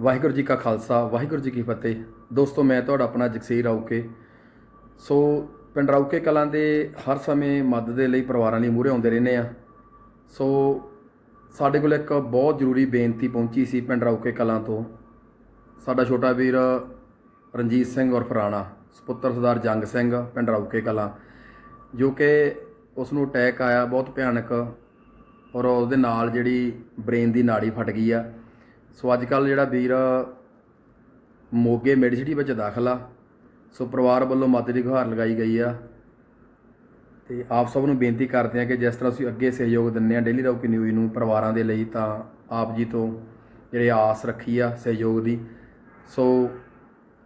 ਵਾਹਿਗੁਰੂ ਜੀ ਕਾ ਖਾਲਸਾ, ਵਾਹਿਗੁਰੂ ਜੀ ਕੀ ਫਤਿਹ। ਦੋਸਤੋ, ਮੈਂ ਤੁਹਾਡਾ ਆਪਣਾ ਜਗਸੀਰ ਰਾਉਕੇ ਸੋ, ਪਿੰਡ ਰਾਉਕੇ ਕਲਾਂ ਦੇ ਹਰ ਸਮੇਂ ਮਦਦ ਦੇ ਲਈ ਪਰਿਵਾਰਾਂ ਲਈ ਮੂਹਰੇ ਆਉਂਦੇ ਰਹਿੰਦੇ ਆ ਸੋ, ਸਾਡੇ ਕੋਲ ਇੱਕ ਬਹੁਤ ਜ਼ਰੂਰੀ ਬੇਨਤੀ ਪਹੁੰਚੀ ਸੀ ਪਿੰਡ ਰਾਉਕੇ ਕਲਾਂ ਤੋਂ। ਸਾਡਾ ਛੋਟਾ ਵੀਰ ਰਣਜੀਤ ਸਿੰਘ ਔਰ ਫਰਾਣਾ, ਸੁਪੁੱਤਰ ਸਰਦਾਰ ਜੰਗ ਸਿੰਘ, ਪਿੰਡ ਰਾਉਕੇ ਕਲਾਂ। ਜੋ ਕਿ ਉਸ ਨੂੰ ਅਟੈਕ ਆਇਆ, ਬਹੁਤ ਭਿਆਨਕ, ਔਰ ਉਹਦੇ ਨਾਲ ਜਿਹੜੀ ਬ੍ਰੇਨ ਦੀ ਨਾੜੀ ਫਟ ਗਈ ਆ। ਸੋ ਅੱਜ ਕੱਲ ਜਿਹੜਾ ਵੀਰ ਮੋਗੇ ਮੈਡੀਸਿਟੀ ਵਿੱਚ ਦਾਖਲ ਆ। ਸੋ ਪਰਿਵਾਰ ਵੱਲੋਂ ਮਦਦ ਦੀ ਗੁਹਾਰ ਲਗਾਈ ਗਈ ਆ। ਤੇ ਆਪ ਸਭ ਨੂੰ ਬੇਨਤੀ ਕਰਦੇ ਆ ਕਿ ਜਿਸ ਤਰ੍ਹਾਂ ਅਸੀਂ ਅੱਗੇ ਸਹਿਯੋਗ ਦਿੰਦੇ ਆ ਡੇਲੀ ਰੌਕੀ ਨਿਊਜ਼ ਨੂੰ ਪਰਿਵਾਰਾਂ ਦੇ ਲਈ, ਤਾਂ ਆਪ ਜੀ ਤੋਂ ਜਿਹੜੇ ਆਸ ਰੱਖੀ ਆ ਸਹਿਯੋਗ ਦੀ। ਸੋ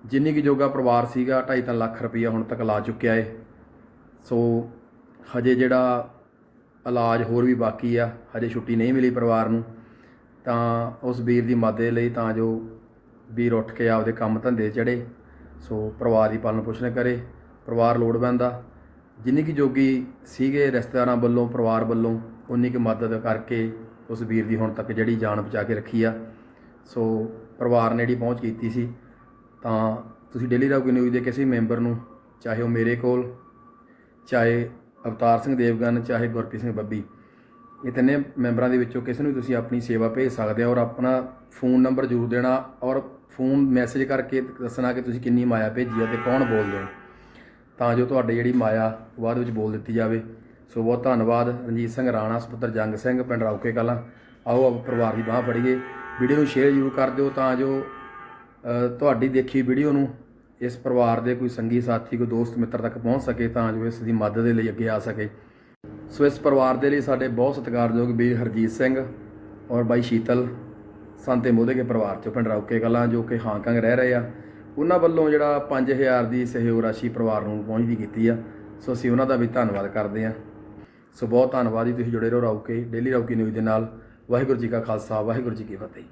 ਜਿੰਨੀ ਕੀ ਜੋਗਾ ਪਰਿਵਾਰ ਸੀਗਾ 2.5 ਲੱਖ ਰੁਪਈਆ ਹੁਣ ਤੱਕ ਲਾ ਚੁੱਕਿਆ ਏ। ਸੋ ਹਜੇ ਜਿਹੜਾ ਇਲਾਜ ਹੋਰ ਵੀ ਬਾਕੀ ਆ, ਹਜੇ ਛੁੱਟੀ ਨਹੀਂ ਮਿਲੀ ਪਰਿਵਾਰ ਨੂੰ। ਤਾਂ ਉਸ ਵੀਰ ਦੀ ਮਦਦ ਲਈ ਤਾਂ ਜੋ ਵੀਰ ਉੱਠ ਕੇ ਆਪਦੇ ਕੰਮ ਧੰਦੇ ਚੜੇ ਸੋ ਪਰਿਵਾਰ ਦੀ ਪਾਲਣ ਪੋਸ਼ਣ ਕਰੇ, ਪਰਿਵਾਰ ਲੋੜਵੰਦ ਆ। ਜਿੰਨੀ ਕੀ ਜੋਗੀ ਸੀਗੇ ਰਿਸ਼ਤੇਦਾਰਾਂ ਵੱਲੋਂ, ਪਰਿਵਾਰ ਵੱਲੋਂ ਉਨੀ ਕੀ ਮਦਦ ਕਰਕੇ ਉਸ ਵੀਰ ਦੀ ਹੁਣ ਤੱਕ ਜਿਹੜੀ ਜਾਨ ਬਚਾ ਕੇ ਰੱਖੀ ਆ। ਸੋ ਪਰਿਵਾਰ ਨੇ ਜਿਹੜੀ ਪਹੁੰਚ ਕੀਤੀ ਸੀ, ਤਾਂ ਤੁਸੀਂ ਡੇਲੀ ਰਾਊਗੀ ਨਿਊਜ਼ ਦੇ ਕਿਸੇ ਮੈਂਬਰ ਨੂੰ, ਚਾਹੇ ਉਹ ਮੇਰੇ ਕੋਲ, ਚਾਹੇ ਅਵਤਾਰ ਸਿੰਘ ਦੇਵਗਨ, ਚਾਹੇ ਗੁਰਪ੍ਰੀਤ ਸਿੰਘ ਬੱਬੀ ਇਹ ਤਿੰਨੇ ਮੈਂਬਰਾਂ ਦੇ ਵਿੱਚੋਂ ਕਿਸੇ ਨੂੰ ਵੀ ਤੁਸੀਂ ਆਪਣੀ ਸੇਵਾ ਭੇਜ ਸਕਦੇ ਹੋ ਔਰ ਆਪਣਾ ਫੋਨ ਨੰਬਰ ਜ਼ਰੂਰ ਦੇਣਾ ਔਰ ਫੋਨ ਮੈਸੇਜ ਕਰਕੇ ਦੱਸਣਾ ਕਿ ਤੁਸੀਂ ਕਿੰਨੀ ਮਾਇਆ ਭੇਜੀ ਹੈ ਤੇ ਕੌਣ ਬੋਲਦੇ ਹੋ। ਤਾਂ ਜੋ ਤੁਹਾਡੀ ਜਿਹੜੀ ਮਾਇਆ ਬਾਅਦ ਵਿੱਚ ਬੋਲ ਦਿੱਤੀ ਜਾਵੇ। ਸੋ ਬਹੁਤ ਧੰਨਵਾਦ, ਰਣਜੀਤ ਸਿੰਘ ਰਾਣਾ, ਸੁਪੁੱਤਰ ਜੰਗ ਸਿੰਘ, ਪਿੰਡ ਰੌਕੇ ਕਲਾਂ। ਆਓ ਆਪ ਪਰਿਵਾਰ ਦੀ ਬਾਹ ਫੜੀਏ। ਵੀਡੀਓ ਨੂੰ ਸ਼ੇਅਰ ਜ਼ਰੂਰ ਕਰ ਦਿਓ ਤਾਂ ਜੋ ਤੁਹਾਡੀ ਦੇਖੀ ਵੀਡੀਓ ਨੂੰ ਇਸ ਪਰਿਵਾਰ ਦੇ ਕੋਈ ਸੰਗੀ ਸਾਥੀ, ਕੋਈ ਦੋਸਤ, ਮਿੱਤਰ ਤੱਕ ਪਹੁੰਚ ਸਕੇ ਤਾਂ ਜੋ ਇਸ ਦੀ ਮਦਦ ਦੇ ਲਈ ਅੱਗੇ ਆ ਸਕੇ। ਸੋ ਇਸ ਪਰਿਵਾਰ ਦੇ ਲਈ ਸਾਡੇ ਬਹੁਤ ਸਤਿਕਾਰਯੋਗ ਵੀਰ ਹਰਜੀਤ ਸਿੰਘ ਔਰ ਬਾਈ ਸ਼ੀਤਲ ਸੰਤੇ ਮੋਦੇ ਕੇ ਪਰਿਵਾਰ ਚੋਂ, ਪਿੰਡ ਰੌਕੇ ਕਲਾਂ, ਜੋ ਕਿ ਹਾਂਗਕਾਂਗ ਰਹਿ ਰਹੇ ਆ। ਉਹਨਾਂ ਵੱਲੋਂ ਜਿਹੜਾ 5000 ਦੀ ਸਹਿਯੋਗ ਰਾਸ਼ੀ ਪਰਿਵਾਰ ਨੂੰ ਪਹੁੰਚਦੀ ਕੀਤੀ ਆ। ਸੋ ਅਸੀਂ ਉਹਨਾਂ ਦਾ ਵੀ ਧੰਨਵਾਦ ਕਰਦੇ ਆ। ਸੋ ਬਹੁਤ ਧੰਨਵਾਦ ਜੀ, ਤੁਸੀਂ ਜੁੜੇ ਰਹੋ ਰੌਕੇ ਡੇਲੀ ਰੌਕੀ ਨਿਊਜ਼ ਦੇ ਨਾਲ। ਵਾਹਿਗੁਰੂ ਜੀ ਕਾ ਖਾਲਸਾ, ਵਾਹਿਗੁਰੂ ਜੀ ਕੀ ਫਤਿਹ।